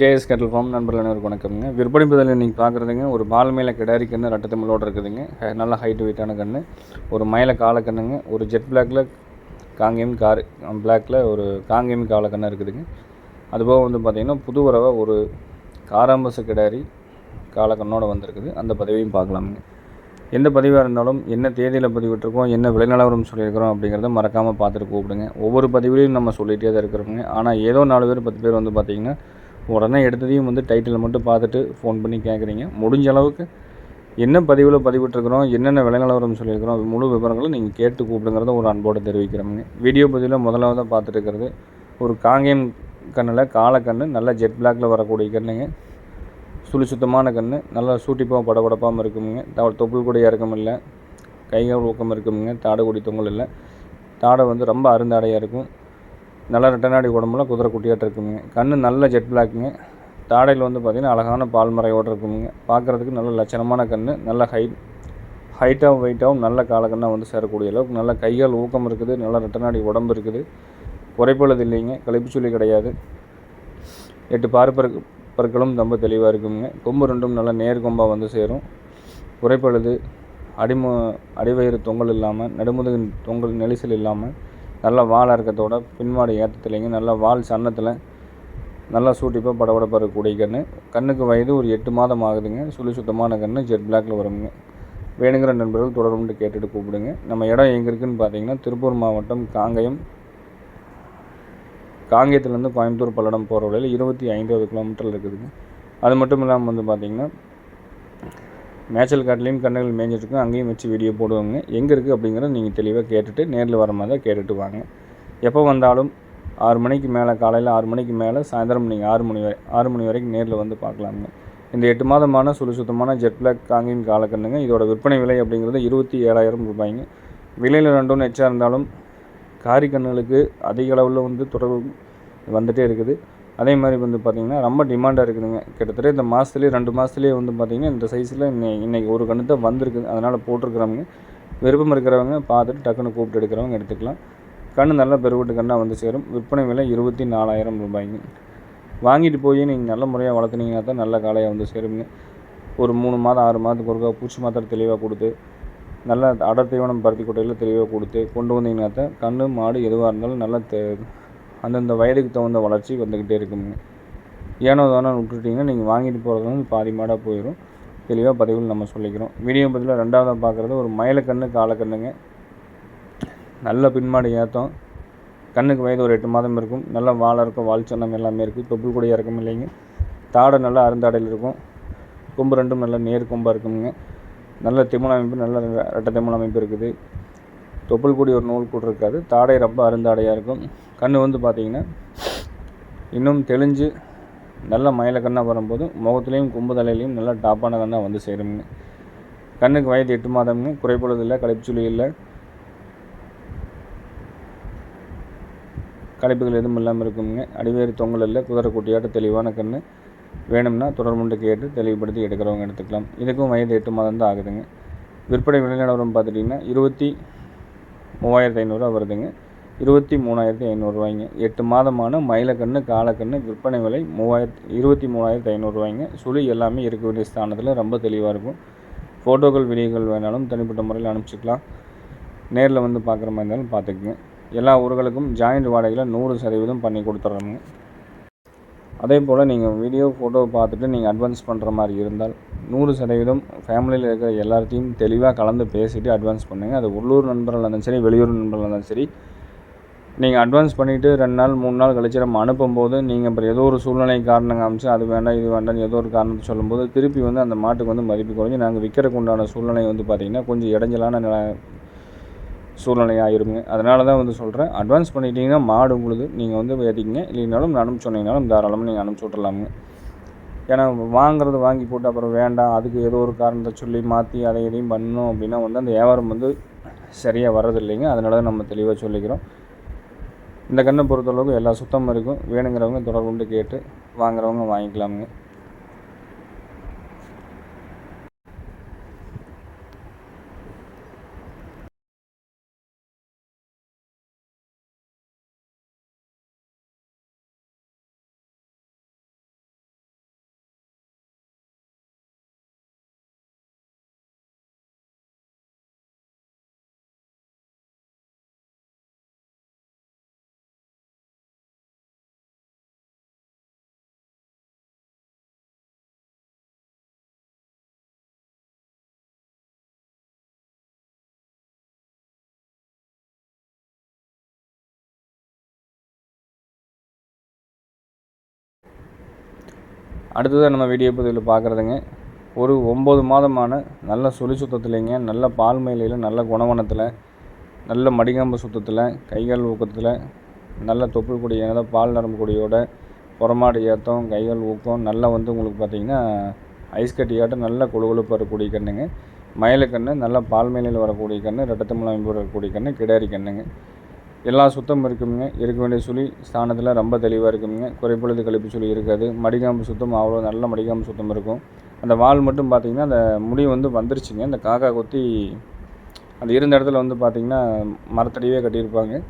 KS கேட்டல் form நண்பர்கள் அனைவருக்கு வணக்கம்ங்க. விற்பனை பதில் நீங்கள் பார்க்குறதுங்க ஒரு பால் மேலே கிடாரி கன்று ரெட்டை இருக்குதுங்க. ஹ- நல்ல ஹைட் வெயிட்டான கன்று ஒரு மயில கால கண்ணுங்க ஒரு ஜெட் பிளாக்கில் காங்கேயம் கார் பிளாக்கில் ஒரு காங்கேயம் கால கன்று இருக்குதுங்க. அதுபோக வந்து பார்த்திங்கன்னா புது வரவை ஒரு காராம்பச கிடாரி காலக்கண்ணோடு வந்திருக்குது. அந்த பதவியும் பார்க்கலாமுங்க எந்த பதிவாக இருந்தாலும் என்ன தேதியில் பதிவிட்டிருக்கோம் என்ன விளைநிலவரம் சொல்லியிருக்கிறோம் அப்படிங்கிறத மறக்காமல் பார்த்துட்டு கூப்பிடுங்க. ஒவ்வொரு பதிவுலையும் நம்ம சொல்லிகிட்டே தான் இருக்கிறோங்க. ஆனால் ஏதோ நாலு பேர் பத்து பேர் வந்து பார்த்திங்கன்னா உடனே எடுத்ததையும் வந்து டைட்டிலை மட்டும் பார்த்துட்டு ஃபோன் பண்ணி கேட்குறீங்க முடிஞ்ச அளவுக்கு என்ன பதிவில் பதிவிட்டிருக்கிறோம் என்னென்ன விளைநிலவரம் சொல்லியிருக்கிறோம் அது முழு விவரங்களும் நீங்கள் கேட்டு கூப்பிடுங்கிறத ஒரு அன்போடு தெரிவிக்கிறோங்க. வீடியோ பதிவில் முதலாவதாக பார்த்துட்டு இருக்கிறது ஒரு காங்கேயம் கண்ணில் காலக்கண்ணு நல்லா ஜெட் பிளாக்ல வரக்கூடிய கண்ணுங்க. சுழி சுத்தமான கன்று நல்லா சூட்டிப்பாக படபடப்பாகவும் இருக்குமுங்க. த- தொப்புள் கூட இறக்கம் இல்லை கைகள் ஊக்கம் இருக்குமுங்க. தாடை கொடி தொங்கல் இல்லை. தாடை வந்து ரொம்ப அருந்தாடையாக இருக்கும். நல்லா ரெட்டநாடி உடம்புலாம் குதிரை குட்டியாட்டு இருக்குங்க. கண் நல்ல ஜெட் பிளாக்குங்க தாடையில் வந்து பார்த்திங்கன்னா அழகான பால்மறையோடு இருக்குமுங்க பார்க்குறதுக்கு நல்ல லட்சணமான கன்று நல்ல ஹைட் ஹைட்டாகவும் வெயிட்டாகவும் நல்ல காலக்கண்ணாக வந்து சேரக்கூடிய அளவுக்கு நல்ல கையால் ஊக்கம் இருக்குது நல்ல ரெட்டநாடி உடம்பு இருக்குது. குறைப்பழுது இல்லைங்க கழிப்புச்சொல்லி கிடையாது. எட்டு பார்ப்பருக்கு பற்களும் ரொம்ப தெளிவாக இருக்குங்க. கொம்பு ரெண்டும் நல்லா நேர் கொம்பாக வந்து சேரும். குறைப்பழுது அடிமு அடிவயிறு தொங்கல் இல்லாமல் நடுமுதுகு தொங்கல் நெரிசல் இல்லாமல் நல்ல வால் இறக்கத்தோட பின்மாடி ஏற்றத்துலேங்க நல்ல வால் சன்னத்தில் நல்லா சூட்டிப்பாக படபடப்பாக இருக்கக்கூடிய கன்று. கண்ணுக்கு வயது ஒரு எட்டு மாதம் ஆகுதுங்க. சுழி சுத்தமான கன்று. ஜெட் பிளாக்ல வருங்க. வேணுங்கிற நண்பர்கள் தொடர்புண்டு கேட்டுட்டு கூப்பிடுங்க. நம்ம இடம் எங்கே இருக்குன்னு பார்த்தீங்கன்னா திருப்பூர் மாவட்டம் காங்கயம். காங்கேயத்துலேருந்து கோயம்புத்தூர் பல்லடம் போகிற வழியில் இருபத்தி ஐந்தாவது கிலோமீட்டர் இருக்குதுங்க. அது மட்டும் இல்லாமல் வந்து பார்த்திங்கன்னா மேய்ச்சல் காட்டிலையும் கண்ணுகள் மேய்ஞ்சிட்ருக்கும் அங்கேயும் வச்சு வீடியோ போடுவாங்க. எங்கே இருக்குது அப்படிங்கிறத நீங்கள் தெளிவாக கேட்டுட்டு நேரில் வர மாதிரி தான் கேட்டுட்டு வாங்க. எப்போ வந்தாலும் ஆறு மணிக்கு மேலே காலையில் ஆறு மணிக்கு மேலே சாயந்தரம் நீங்கள் ஆறு மணி வரை ஆறு மணி வரைக்கும் நேரில் வந்து பார்க்கலாங்க. இந்த எட்டு மாதமான சுழி சுத்தமான ஜெட் பிளாக் காங்கின் காலக்கண்ணுங்க இதோட விற்பனை விலை அப்படிங்கிறது இருபத்தி ஏழாயிரம் ரூபாய்ங்க. விலையில் ரெண்டும் எச்சாக இருந்தாலும் காரி கண்ணுகளுக்கு அதிக அளவில் வந்து தொடர்பு வந்துகிட்டே இருக்குது. அதே மாதிரி வந்து பார்த்திங்கன்னா ரொம்ப டிமாண்டாக இருக்குதுங்க. கிட்டத்தட்ட இந்த மாதத்துலேயே ரெண்டு மாதத்துலேயே வந்து பார்த்திங்கன்னா இந்த சைஸில் இன்னை இன்றைக்கி ஒரு கன்று தான் வந்திருக்குது அதனால் போட்டிருக்குறவங்க விருப்பம் இருக்கிறவங்க பார்த்துட்டு டக்குன்னு கூப்பிட்டு எடுக்கிறவங்க எடுத்துக்கலாம். கன்று நல்லா பெருவிட்டு கண்ணாக வந்து சேரும். விற்பனை விலை இருபத்தி நாலாயிரம் ரூபாய்ங்க. வாங்கிட்டு போய் நீங்கள் நல்ல முறையாக வளர்த்துனீங்கன்னா தான் நல்ல காலையாக வந்து சேருங்க. ஒரு மூணு மாதம் ஆறு மாதத்துக்கு ஒருக்கா பூச்சி மாத்திரை தெளிவாக கொடுத்து நல்லா அடர் தீவனம் பருத்தி கொட்டையில் தெளிவாக கொடுத்து கொண்டு வந்தீங்கன்னா தான் கன்று மாடு எதுவாக இருந்தாலும் நல்லா தெ அந்தந்த வயதுக்கு தகுந்த வளர்ச்சி வந்துக்கிட்டே இருக்குங்க. ஏனோ தானோ விட்டுட்டிங்கன்னா நீங்கள் வாங்கிட்டு போகிறது வந்து பாதி மாடாக போயிடும் தெளிவாக பதிவில் நம்ம சொல்லிக்கிறோம். வீடியோ பதில் ரெண்டாவதாக பார்க்குறது ஒரு மயிலக்கண்ணு காலக்கண்ணுங்க நல்ல பின்மாடி ஏற்றம் கண்ணுக்கு வயது ஒரு எட்டு மாதம் இருக்கும். நல்லா வாழை இருக்கும் வால் சன்னம் எல்லாமே இருக்குது தொப்புள் கூட இறக்கம் இல்லைங்க. தாடை நல்லா அருந்தாடையில் இருக்கும். கொம்பு ரெண்டும் நல்ல நேர் கொம்பாக இருக்குங்க. நல்ல திமிழ் அமைப்பு நல்ல ரெட்டை திமிழ் அமைப்பு இருக்குது. தொப்புள் கூடி ஒரு நூல் கூட இருக்காது தாடை ரொம்ப அருந்தாடையாக இருக்கும். கண் வந்து பார்த்திங்கன்னா இன்னும் தெளிஞ்சு நல்ல மயில கண்ணாக வரும்போது முகத்துலேயும் கொம்பு தலையிலையும் நல்லா டாப்பான கண்ணாக வந்து சேருங்க கண்ணுக்கு வயது எட்டு மாதம்ங்க குறைப்பொழுது இல்லை களைப்புச்சுளி இல்லை. களைப்புகள் எதுவும் இல்லாமல் இருக்குங்க. அடிவேறு தொங்கல் இல்லை குதிரை குட்டியாட்ட தெளிவான கண் வேணும்னா தொடர்புண்டு கேட்டு தெளிவுபடுத்தி எடுக்கிறவங்க எடுத்துக்கலாம். இதுக்கும் வயது எட்டு மாதம் தான் ஆகுதுங்க. விற்பனை விலை நிலவரம் பார்த்துட்டிங்கன்னா இருபத்தி மூவாயிரத்து ஐநூறுரூவா வருதுங்க. இருபத்தி மூணாயிரத்தி ஐநூறுரூவாய்ங்க எட்டு மாதமான மயிலக்கன்று காலக்கன்று விற்பனை விலை மூவாயிரத்தி இருபத்தி மூணாயிரத்து ஐநூறுரூவாய்ங்க சுழி எல்லாமே இருக்க வேண்டிய ஸ்தானத்தில் ரொம்ப தெளிவாக இருக்கும். ஃபோட்டோக்கள் வீடியோக்கள் வேணாலும் தனிப்பட்ட முறையில் அனுப்பிச்சிக்கலாம். நேரில் வந்து பார்க்குற மாதிரி இருந்தாலும் பார்த்துக்குங்க. எல்லா ஊர்களுக்கும் ஜாயிண்ட் வாடகையில் நூறு சதவீதம் பண்ணி கொடுத்துட்றோங்க அதே போல் நீங்கள் வீடியோ ஃபோட்டோ பார்த்துட்டு நீங்கள் அட்வான்ஸ் பண்ணுற மாதிரி இருந்தால் நூறு சதவீதம் ஃபேமிலியில் இருக்கிற எல்லாத்தையும் தெளிவாக கலந்து பேசிவிட்டு அட்வான்ஸ் பண்ணுங்கள் அது உள்ளூர் நண்பர்களாக இருந்தாலும் சரி வெளியூர் நண்பர்களாக இருந்தாலும் சரி. நீங்கள் அட்வான்ஸ் பண்ணிவிட்டு ரெண்டு நாள் மூணு நாள் கழிச்சு நம்ம அனுப்பும்போது நீங்கள் அப்புறம் ஏதோ ஒரு சூழ்நிலை காரணம் காமிச்சு அது வேண்டாம் இது வேண்டாம் ஏதோ ஒரு காரணத்தை சொல்லும்போது திருப்பி வந்து அந்த மாட்டுக்கு வந்து மதிப்பு குறைஞ்சி நாங்கள் விற்கிறக்குண்டான சூழ்நிலை வந்து பார்த்திங்கன்னா கொஞ்சம் இடைஞ்சலான நில சூழ்நிலையாக இருங்க அதனால தான் வந்து சொல்கிறேன் அட்வான்ஸ் பண்ணிட்டீங்கன்னா மாடு உங்களுக்கு நீங்கள் வந்து ஏற்றிக்கிங்க இல்லைனாலும் அனுப்பிச்சு சொன்னீங்கனாலும் தாராளமாக நீங்கள் அனுப்பிச்சி விட்றலாமுங்க ஏன்னா வாங்குறது வாங்கி போட்டு அப்புறம் வேண்டாம். அதுக்கு ஏதோ ஒரு காரணத்தை சொல்லி மாற்றி அதை இதையும் பண்ணணும் அப்படின்னா வந்து அந்த வியாபாரம் வந்து சரியாக வர்றது இல்லைங்க அதனால தான் நம்ம தெளிவாக சொல்லிக்கிறோம். இந்த கண்ணை பொறுத்தளவுக்கு எல்லா சுத்தமும் இருக்கும். வேணுங்கிறவங்க தொடர்பு கொண்டு கேட்டு வாங்குறவங்க வாங்கிக்கலாமுங்க. அடுத்ததாக நம்ம வீடியோ பதிவில் பார்க்குறதுங்க ஒரு ஒம்பது மாதமான நல்ல சுழி சுத்தத்துலேங்க நல்ல பால் மேலையில் நல்ல குணவனத்தில் நல்ல மடிகாம்பு சுத்தத்தில் கைகால் ஊக்கத்தில் நல்ல தொப்புள் கொடி அதாவது பால் நரம்பு கொடியோட புறமாடு ஏற்றம் கைகள் ஊக்கம் நல்லா வந்து உங்களுக்கு பார்த்தீங்கன்னா ஐஸ் கட்டியாட்டம் நல்ல கொழுகொழுப்பாக வரக்கூடிய கண்ணுங்க. மயிலக்கண்ணு நல்ல பால் மேலையில் வரக்கூடிய கண்ணு ரெட்டத்தமிழ் அமைப்பு வரக்கூடிய கண்ணு கிடாரி கண்ணுங்க. எல்லா சுத்தம் இருக்குங்க இருக்க வேண்டிய சுழி ஸ்தானத்தில் ரொம்ப தெளிவாக இருக்குங்க குறைப்பொழுது கழிப்பு சுழி இருக்காது. மடிகாம்பு சுத்தம் அவ்வளோ நல்ல மடிகாம்பு சுத்தம் இருக்கும். அந்த வால் மட்டும் பார்த்திங்கன்னா அந்த முடி வந்து வந்துருச்சுங்க. அந்த காக்கா கொத்தி அந்த இருந்த இடத்துல வந்து பார்த்திங்கன்னா மரத்தடியே கட்டியிருப்பாங்க.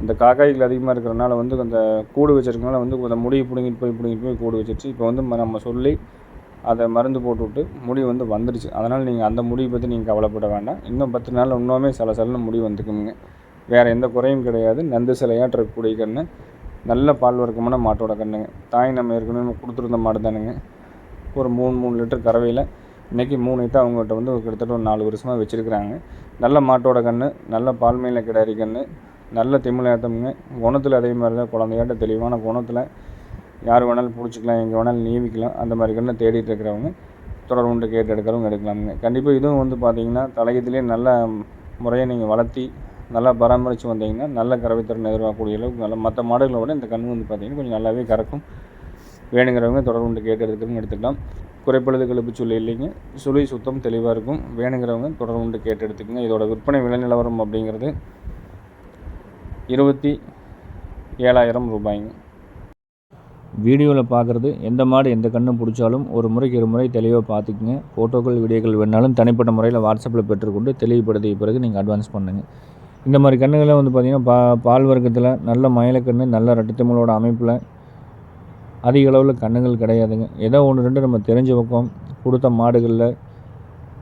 இந்த காக்காய்கள் அதிகமாக இருக்கிறனால வந்து அந்த கூடு வச்சிருக்கனால வந்து அந்த முடியை பிடுங்கிட்டு போய் பிடுங்கிட்டு போய் கூடு வச்சிருச்சு. இப்போ வந்து ம- நம்ம சொல்லி அதை மருந்து போட்டுவிட்டு முடி வந்து வந்துடுச்சு அதனால் நீங்கள் அந்த முடியை பற்றி நீங்கள் கவலைப்பட வேண்டாம். இன்னும் பத்து நாள் இன்னுமே சில சலன முடி வந்துக்குங்க வேறு எந்த குறையும் கிடையாது. நந்து சிலையாட்டு இருக்கக்கூடிய கன்று நல்ல பால் வர்க்கமான மாட்டோட கண்ணுங்க. தாய் நம்ம ஏற்கனவே கொடுத்துருந்த மாடு தானுங்க. ஒரு மூணு மூணு லிட்டர் கறவையில். இன்றைக்கி மூணு இட்டு அவங்ககிட்ட வந்து கிட்டத்தட்ட ஒரு நாலு வருஷமாக வச்சுருக்குறாங்க. நல்ல மாட்டோட கன்று நல்ல பால்மையில கிடாரி கன்று நல்ல திமிழாட்டமுங்க குணத்தில் அதே மாதிரி தான் குழந்தையாட்ட தெளிவான குணத்தில். யார் வேணாலும் பிடிச்சிக்கலாம் எங்கே வேணாலும் நீவிக்கலாம். அந்த மாதிரி கண்ணை தேடிட்டு இருக்கிறவங்க தொடர் உண்டு கேட்டு எடுக்கிறவங்க எடுக்கலாமுங்க. கண்டிப்பாக இதுவும் வந்து பார்த்திங்கன்னா தலையத்திலே நல்ல முறையை நீங்கள் வளர்த்தி நல்லா பராமரித்து வந்தீங்கன்னா நல்ல கறவைத்திறன் எதிர்பார்க்கக்கூடிய அளவுக்கு நல்ல மற்ற மாடுகளை விட இந்த கன்று வந்து பார்த்தீங்கன்னா கொஞ்சம் நல்லாவே கறக்கும். வேணுங்கிறவங்க தொடர் உண்டு கேட்டு எடுத்துக்கணும் எடுத்துக்கலாம். குறைப்பழுது கழுப்பு சொல்லி இல்லைங்க. சுழி சுத்தம் தெளிவாக இருக்கும். வேணுங்கிறவங்க தொடர் உண்டு கேட்டு எடுத்துக்கங்க. இதோட விற்பனை விலை நிலவரம் அப்படிங்கிறது இருபத்தி ஏழாயிரம் ரூபாய்ங்க. வீடியோவில் பார்க்குறது எந்த மாடு எந்த கண்ணு பிடிச்சாலும் ஒரு முறைக்கு இரு முறை தெளிவாக பார்த்துக்குங்க ஃபோட்டோக்கள் வீடியோக்கள் வேணாலும் தனிப்பட்ட முறையில் வாட்ஸ்அப்பில் பெற்றுக்கொண்டு தெளிவுபடுத்திய பிறகு நீங்கள் அட்வான்ஸ் பண்ணுங்கள் இந்த மாதிரி கண்ணுகளை வந்து பார்த்திங்கன்னா பா பால் வர்க்கத்தில் நல்ல மயிலக்கன்று நல்ல ரெட்டத்தமிழோட அமைப்பில் அதிக அளவில் கண்ணுகள் கிடையாதுங்க. ஏதோ ஒன்று ரெண்டு நம்ம தெரிஞ்ச பக்கம் கொடுத்த மாடுகளில்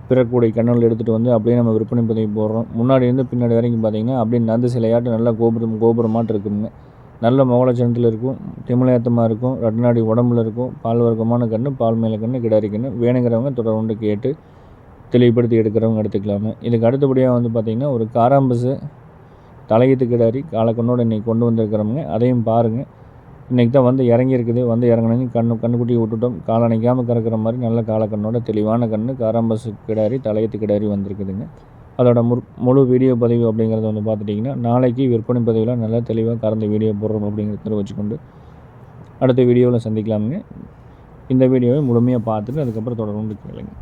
பிறக்கூடிய கண்ணுகள் எடுத்துகிட்டு வந்து அப்படியே நம்ம விற்பனை பதிவு போடுறோம். முன்னாடி இருந்து பின்னாடி வரைக்கும் பார்த்தீங்கன்னா அப்படியே நந்து சிலையாட்டு நல்லா கோபுரம் கோபுரமாட்டு இருக்குங்க நல்ல மோகலச்சனத்தில் இருக்கும் திமிழேத்தமாக இருக்கும் ரெட்டநாடி உடம்புல இருக்கும் பால் வர்க்கமான கன்று பால் மேலே கன்று கிடையாது வேணுங்கிறவங்க தொடர்ந்து கேட்டு தெளிவுபடுத்தி எடுக்கிறவங்க எடுத்துக்கலாமே. இதுக்கு அடுத்தபடியாக வந்து பார்த்திங்கன்னா ஒரு காராம்பஸு தலையீத்து கிடாரி காலக்கண்ணோடு இன்றைக்கி கொண்டு வந்திருக்கிறவங்க அதையும் பாருங்கள் இன்றைக்கி தான் வந்து இறங்கி இருக்குது வந்து இறங்கினது கண்ணு கண்ணுக்குட்டி விட்டுட்டோம். காலணைக்காமல் கறக்கிற மாதிரி நல்ல காலக்கண்ணோட தெளிவான கண் காராம்பஸு கிடாரி தலையத்து கிடாரி வந்திருக்குதுங்க. அதோட முழு முழு வீடியோ பதிவு அப்படிங்கிறத வந்து பார்த்துட்டிங்கன்னா நாளைக்கு விற்பனை பதிவில் நல்லா தெளிவாக கறந்த வீடியோ போடுறோம் அப்படிங்கிறத வச்சுக்கொண்டு அடுத்த வீடியோவில் சந்திக்கலாமுங்க. இந்த வீடியோவை முழுமையாக பார்த்துட்டு அதுக்கப்புறம் தொடர்ந்து கேளுங்க.